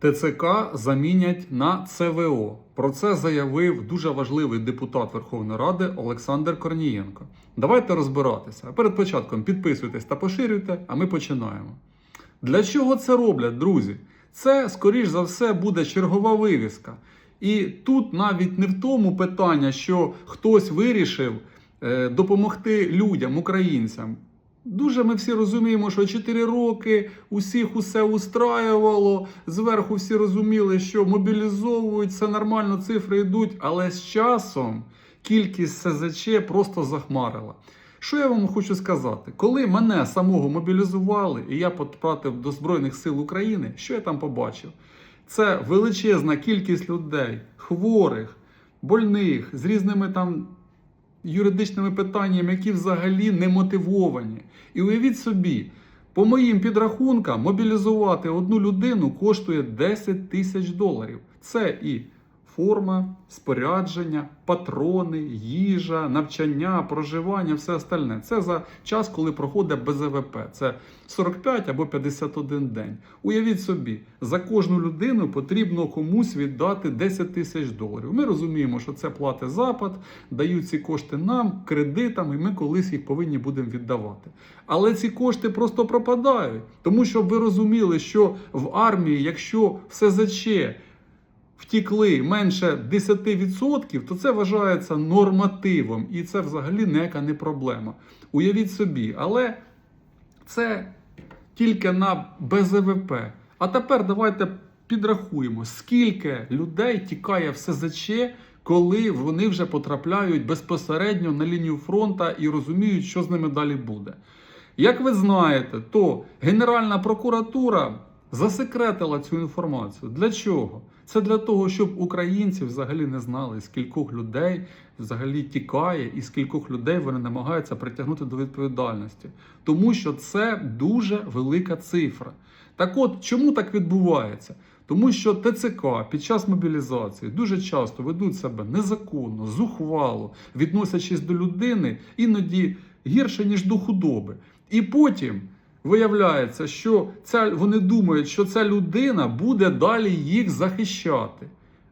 ТЦК замінять на ЦВО. Про це заявив дуже важливий депутат Верховної Ради Олександр Корнієнко. Давайте розбиратися. Перед початком підписуйтесь та поширюйте, а ми починаємо. Для чого це роблять, друзі? Це, скоріш за все, буде чергова вивіска. І тут навіть не в тому питання, що хтось вирішив е, допомогти людям, українцям. Дуже ми всі розуміємо, що 4 роки усіх усе устраювало. Зверху всі розуміли, що мобілізовують, все нормально, цифри йдуть, але з часом кількість СЗЧ просто захмарила. Що я вам хочу сказати? Коли мене самого мобілізували і я потрапив до Збройних сил України, що я там побачив? Це величезна кількість людей, хворих, больних, з різними там юридичними питаннями, які взагалі не мотивовані. І уявіть собі, по моїм підрахункам, мобілізувати одну людину коштує 10 тисяч доларів. Це і форма, спорядження, патрони, їжа, навчання, проживання, все остальне. Це за час, коли проходить БЗВП. Це 45 або 51 день. Уявіть собі, за кожну людину потрібно комусь віддати 10 тисяч доларів. Ми розуміємо, що це платить Запад, дають ці кошти нам кредитами, і ми колись їх повинні будемо віддавати. Але ці кошти просто пропадають, тому що ви розуміли, що в армії, якщо все заче втікли менше 10%, то це вважається нормативом, і це взагалі ніяка не проблема. Уявіть собі, але це тільки на БЗВП. А тепер давайте підрахуємо, скільки людей тікає в СЗЧ, коли вони вже потрапляють безпосередньо на лінію фронту і розуміють, що з ними далі буде. Як ви знаєте, то Генеральна прокуратура засекретила цю інформацію. Для чого? Це для того, щоб українці взагалі не знали, скількох людей взагалі тікає, і скількох людей вони намагаються притягнути до відповідальності. Тому що це дуже велика цифра. Так от, чому так відбувається? Тому що ТЦК під час мобілізації дуже часто ведуть себе незаконно, зухвало, відносячись до людини, іноді гірше, ніж до худоби. І потім виявляється, що ця, вони думають, що ця людина буде далі їх захищати.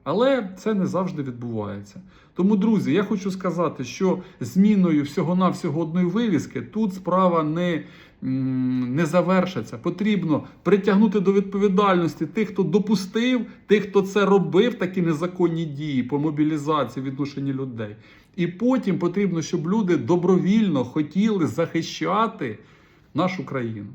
Але це не завжди відбувається. Тому, друзі, я хочу сказати, що зміною всього-навсього одної вивіски тут справа не, не завершиться. Потрібно притягнути до відповідальності тих, хто допустив, тих, хто це робив, такі незаконні дії по мобілізації відношенні людей. І потім потрібно, щоб люди добровільно хотіли захищати нашу країну.